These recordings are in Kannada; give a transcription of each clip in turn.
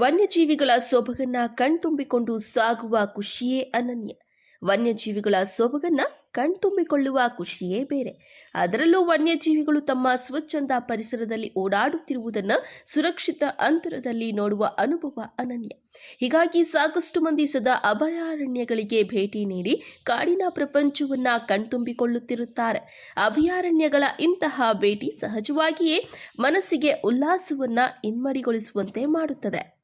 ವನ್ಯಜೀವಿಗಳ ಸೊಬಗನ್ನ ಕಣ್ತುಂಬಿಕೊಂಡು ಸಾಗುವ ಖುಷಿಯೇ ಅನನ್ಯ. ವನ್ಯಜೀವಿಗಳ ಸೊಬಗನ್ನ ಕಣ್ತುಂಬಿಕೊಳ್ಳುವ ಖುಷಿಯೇ ಬೇರೆ. ಅದರಲ್ಲೂ ವನ್ಯಜೀವಿಗಳು ತಮ್ಮ ಸ್ವಚ್ಛಂದ ಪರಿಸರದಲ್ಲಿ ಓಡಾಡುತ್ತಿರುವುದನ್ನು ಸುರಕ್ಷಿತ ಅಂತರದಲ್ಲಿ ನೋಡುವ ಅನುಭವ ಅನನ್ಯ. ಹೀಗಾಗಿ ಸಾಕಷ್ಟು ಮಂದಿ ಸದಾ ಅಭಯಾರಣ್ಯಗಳಿಗೆ ಭೇಟಿ ನೀಡಿ ಕಾಡಿನ ಪ್ರಪಂಚವನ್ನ ಕಣ್ತುಂಬಿಕೊಳ್ಳುತ್ತಿರುತ್ತಾರೆ. ಅಭಯಾರಣ್ಯಗಳ ಇಂತಹ ಭೇಟಿ ಸಹಜವಾಗಿಯೇ ಮನಸ್ಸಿಗೆ ಉಲ್ಲಾಸವನ್ನ ಇಮ್ಮಡಿಗೊಳಿಸುವಂತೆ ಮಾಡುತ್ತದೆ.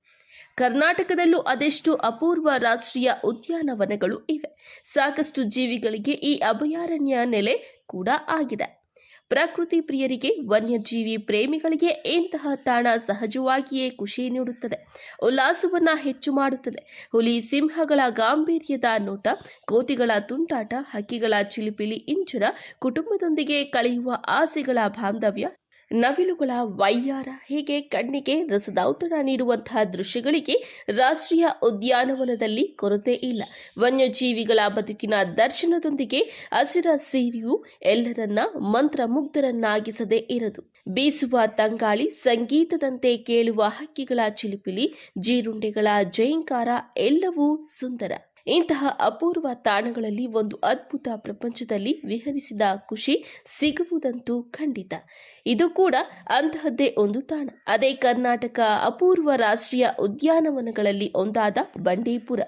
ಕರ್ನಾಟಕದಲ್ಲೂ ಅದೆಷ್ಟು ಅಪೂರ್ವ ರಾಷ್ಟ್ರೀಯ ಉದ್ಯಾನವನಗಳು ಇವೆ. ಸಾಕಷ್ಟು ಜೀವಿಗಳಿಗೆ ಈ ಅಭಯಾರಣ್ಯ ನೆಲೆ ಕೂಡ ಆಗಿದೆ. ಪ್ರಕೃತಿ ಪ್ರಿಯರಿಗೆ, ವನ್ಯಜೀವಿ ಪ್ರೇಮಿಗಳಿಗೆ ಇಂತಹ ತಾಣ ಸಹಜವಾಗಿಯೇ ಖುಷಿ ನೀಡುತ್ತದೆ. ಉಲ್ಲಾಸವನ್ನ ಹೆಚ್ಚು ಮಾಡುತ್ತದೆ. ಹುಲಿ, ಸಿಂಹಗಳ ಗಾಂಭೀರ್ಯದ ನೋಟ, ಕೋತಿಗಳ ತುಂಟಾಟ, ಹಕ್ಕಿಗಳ ಚಿಲಿಪಿಲಿ ಇಂಚುರ ಕುಟುಂಬದೊಂದಿಗೆ ಕಳೆಯುವ ಆಸೆಗಳ ಬಾಂಧವ್ಯ ನವಿಲುಗಳ ವೈಯಾರ ಹೀಗೆ ಕಣ್ಣಿಗೆ ರಸದೌತಣ ನೀಡುವಂತಹ ದೃಶ್ಯಗಳಿಗೆ ರಾಷ್ಟ್ರೀಯ ಉದ್ಯಾನವನದಲ್ಲಿ ಕೊರತೆ ಇಲ್ಲ. ವನ್ಯಜೀವಿಗಳ ಬದುಕಿನ ದರ್ಶನದೊಂದಿಗೆ ಹಸಿರ ಸೀರೆಯು ಎಲ್ಲರನ್ನ ಮಂತ್ರಮುಗ್ಧರನ್ನಾಗಿಸದೇ ಇರದು. ಬೀಸುವ ತಂಗಾಳಿ ಸಂಗೀತದಂತೆ ಕೇಳುವ ಹಕ್ಕಿಗಳ ಚಿಲಿಪಿಲಿ, ಜೀರುಂಡೆಗಳ ಜೈಂಕಾರ ಎಲ್ಲವೂ ಸುಂದರ. ಇಂತಹ ಅಪೂರ್ವ ತಾಣಗಳಲ್ಲಿ ಒಂದು ಅದ್ಭುತ ಪ್ರಪಂಚದಲ್ಲಿ ವಿಹರಿಸಿದ ಖುಷಿ ಸಿಗುವುದಂತೂ ಖಂಡಿತ. ಇದು ಕೂಡ ಅಂತಹದ್ದೇ ಒಂದು ತಾಣ. ಅದೇ ಕರ್ನಾಟಕ ಅಪೂರ್ವ ರಾಷ್ಟ್ರೀಯ ಉದ್ಯಾನವನಗಳಲ್ಲಿ ಒಂದಾದ ಬಂಡೀಪುರ.